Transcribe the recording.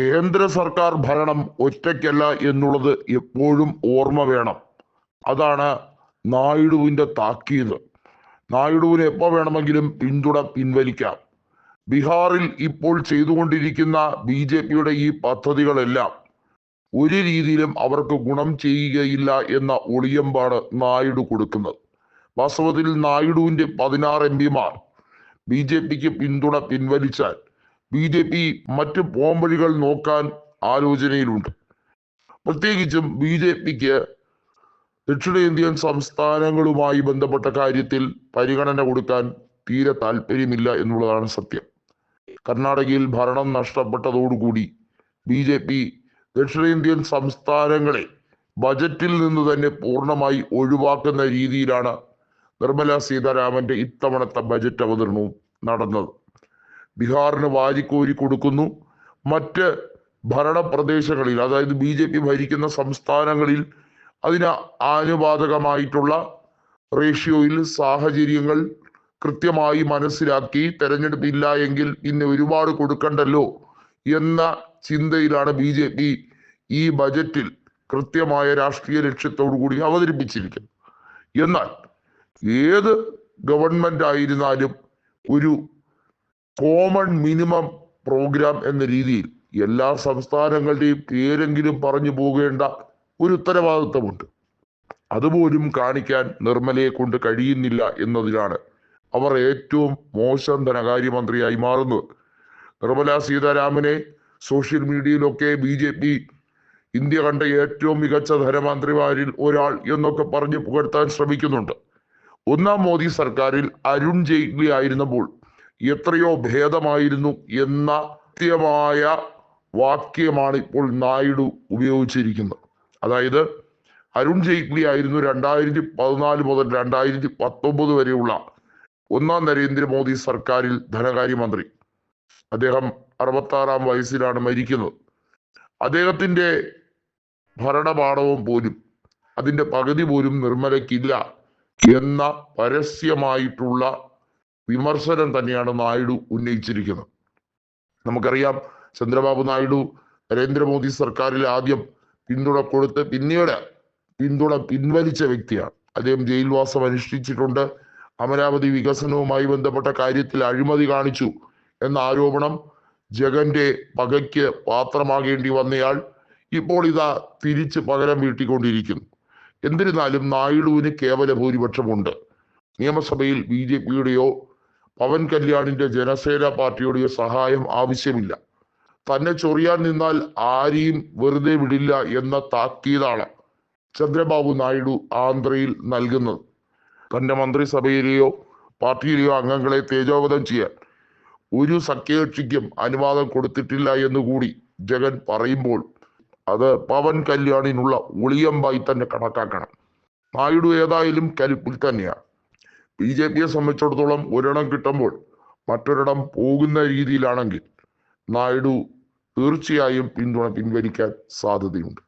കേന്ദ്ര സർക്കാർ ഭരണം ഒറ്റയ്ക്കല്ല എന്നുള്ളത് എപ്പോഴും ഓർമ്മ വേണം. അതാണ് നായിഡുവിന്റെ താക്കീത്. നായിഡുവിന് എപ്പോൾ വേണമെങ്കിലും പിന്തുണ പിൻവലിക്കാം. ബീഹാറിൽ ഇപ്പോൾ ചെയ്തുകൊണ്ടിരിക്കുന്ന ബി ജെ പിയുടെ ഈ പദ്ധതികളെല്ലാം ഒരു രീതിയിലും അവർക്ക് ഗുണം ചെയ്യുകയില്ല എന്ന ഒളിയമ്പാണ് നായിഡു കൊടുക്കുന്നത്. വാസ്തവത്തിൽ നായിഡുവിന്റെ പതിനാറ് എം പിമാർ ബി ജെ പിക്ക് പിന്തുണ പിൻവലിച്ചാൽ ബി ജെ പി മറ്റ് പോംവഴികൾ നോക്കാൻ ആലോചനയിലുണ്ട്. പ്രത്യേകിച്ചും ബി ജെ പിക്ക് ദക്ഷിണേന്ത്യൻ സംസ്ഥാനങ്ങളുമായി ബന്ധപ്പെട്ട കാര്യത്തിൽ പരിഗണന കൊടുക്കാൻ തീരെ താല്പര്യമില്ല എന്നുള്ളതാണ് സത്യം. കർണാടകയിൽ ഭരണം നഷ്ടപ്പെട്ടതോടുകൂടി ബി ജെ പി ദക്ഷിണേന്ത്യൻ സംസ്ഥാനങ്ങളെ ബജറ്റിൽ നിന്ന് തന്നെ പൂർണമായി ഒഴിവാക്കുന്ന രീതിയിലാണ് നിർമ്മല സീതാരാമന്റെ ഇത്തവണത്തെ ബജറ്റ് അവതരണവും നടന്നത്. ബീഹാറിന് വാരിക്കോരി കൊടുക്കുന്നു. മറ്റ് ഭരണപ്രദേശങ്ങളിൽ അതായത് ബി ജെ പി ഭരിക്കുന്ന സംസ്ഥാനങ്ങളിൽ അതിന് ആനുപാതകമായിട്ടുള്ള റേഷ്യോയിൽ സാഹചര്യങ്ങൾ കൃത്യമായി മനസ്സിലാക്കി തെരഞ്ഞെടുപ്പില്ല എങ്കിൽ പിന്നെ ഒരുപാട് കൊടുക്കണ്ടല്ലോ എന്ന ചിന്തയിലാണ് ബി ജെ പി ഈ ബജറ്റിൽ കൃത്യമായ രാഷ്ട്രീയ ലക്ഷ്യത്തോടു കൂടി അവതരിപ്പിച്ചിരിക്കുന്നത്. എന്നാൽ ഏത് ഗവൺമെന്റ് ആയിരുന്നാലും ഒരു കോമൺ മിനിമം പ്രോഗ്രാം എന്ന രീതിയിൽ എല്ലാ സംസ്ഥാനങ്ങളുടെയും പേരെങ്കിലും പറഞ്ഞു പോകേണ്ട ഒരു ഉത്തരവാദിത്തമുണ്ട് അതുപോലും കാണിക്കാൻ നിർമ്മലയെ കൊണ്ട് കഴിയുന്നില്ല എന്നതിനാണ് അവർ ഏറ്റവും മോശം ധനകാര്യമന്ത്രിയായി മാറുന്നത്. നിർമ്മല സീതാരാമനെ സോഷ്യൽ മീഡിയയിലൊക്കെ ബി ജെ പി ഇന്ത്യ കണ്ട ഏറ്റവും മികച്ച ധനമന്ത്രിമാരിൽ ഒരാൾ എന്നൊക്കെ പറഞ്ഞ് പുകഴ്ത്താൻ ശ്രമിക്കുന്നുണ്ട്. ഒന്നാം മോദി സർക്കാരിൽ അരുൺ ജെയ്റ്റ്ലി ആയിരുന്നപ്പോൾ എത്രയോ ഭേദമായിരുന്നു എന്ന കൃത്യമായ വാക്യമാണ് ഇപ്പോൾ നായിഡു ഉപയോഗിച്ചിരിക്കുന്നത്. അതായത് അരുൺ ജെയ്റ്റ്ലി ആയിരുന്നു രണ്ടായിരത്തി പതിനാല് മുതൽ രണ്ടായിരത്തി പത്തൊമ്പത് വരെയുള്ള ഒന്നാം നരേന്ദ്രമോദി സർക്കാരിൽ ധനകാര്യമന്ത്രി. അദ്ദേഹം അറുപത്താറാം വയസ്സിലാണ് മരിക്കുന്നത്. അദ്ദേഹത്തിന്റെ ഭരണപാഠവും പോലും അതിന്റെ പകുതി പോലും നിർമ്മലയ്ക്കില്ല എന്ന പരസ്യമായിട്ടുള്ള വിമർശനം തന്നെയാണ് നായിഡു ഉന്നയിച്ചിരിക്കുന്നത്. നമുക്കറിയാം ചന്ദ്രബാബു നായിഡു നരേന്ദ്രമോദി സർക്കാരിൽ ആദ്യം പിന്തുണ കൊടുത്ത് പിന്നീട് പിന്തുണ പിൻവലിച്ച വ്യക്തിയാണ്. അദ്ദേഹം ജയിൽവാസം അനുഷ്ഠിച്ചിട്ടുണ്ട്. അമരാവതി വികസനവുമായി ബന്ധപ്പെട്ട കാര്യത്തിൽ അഴിമതി കാണിച്ചു എന്ന ആരോപണം ജഗന്റെ പകയ്ക്ക് പാത്രമാകേണ്ടി വന്നയാൾ ഇപ്പോൾ ഇതാ തിരിച്ച് പകരം വീട്ടിക്കൊണ്ടിരിക്കുന്നു. എന്നിരുന്നാലും നായിഡുവിന് കേവല ഭൂരിപക്ഷമുണ്ട്. നിയമസഭയിൽ ബി ജെ പിയുടെയോ പവൻ കല്യാണിന്റെ ജനസേന പാർട്ടിയുടെ സഹായം ആവശ്യമില്ല. തന്നെ ചൊറിയാൻ നിന്നാൽ ആരെയും വെറുതെ വിടില്ല എന്ന താക്കീതാണ് ചന്ദ്രബാബു നായിഡു ആന്ധ്രയിൽ നൽകുന്നത്. തന്റെ മന്ത്രിസഭയിലെയോ പാർട്ടിയിലെയോ അംഗങ്ങളെ തേജോവധം ചെയ്യാൻ ഒരു സഖ്യകക്ഷിക്കും അനുവാദം കൊടുത്തിട്ടില്ല എന്നുകൂടി ജഗൻ പറയുമ്പോൾ അത് പവൻ കല്യാണിനുള്ള ഒളിയമ്പായി തന്നെ കണക്കാക്കണം. നായിഡു ഏതായാലും കരുപ്പിൽ തന്നെയാണ്. ബി ജെ പിയെ സംബന്ധിച്ചിടത്തോളം ഒരിടം കിട്ടുമ്പോൾ മറ്റൊരിടം പോകുന്ന രീതിയിലാണെങ്കിൽ നായിഡു തീർച്ചയായും പിന്തുണ പിൻവലിക്കാൻ സാധ്യതയുണ്ട്.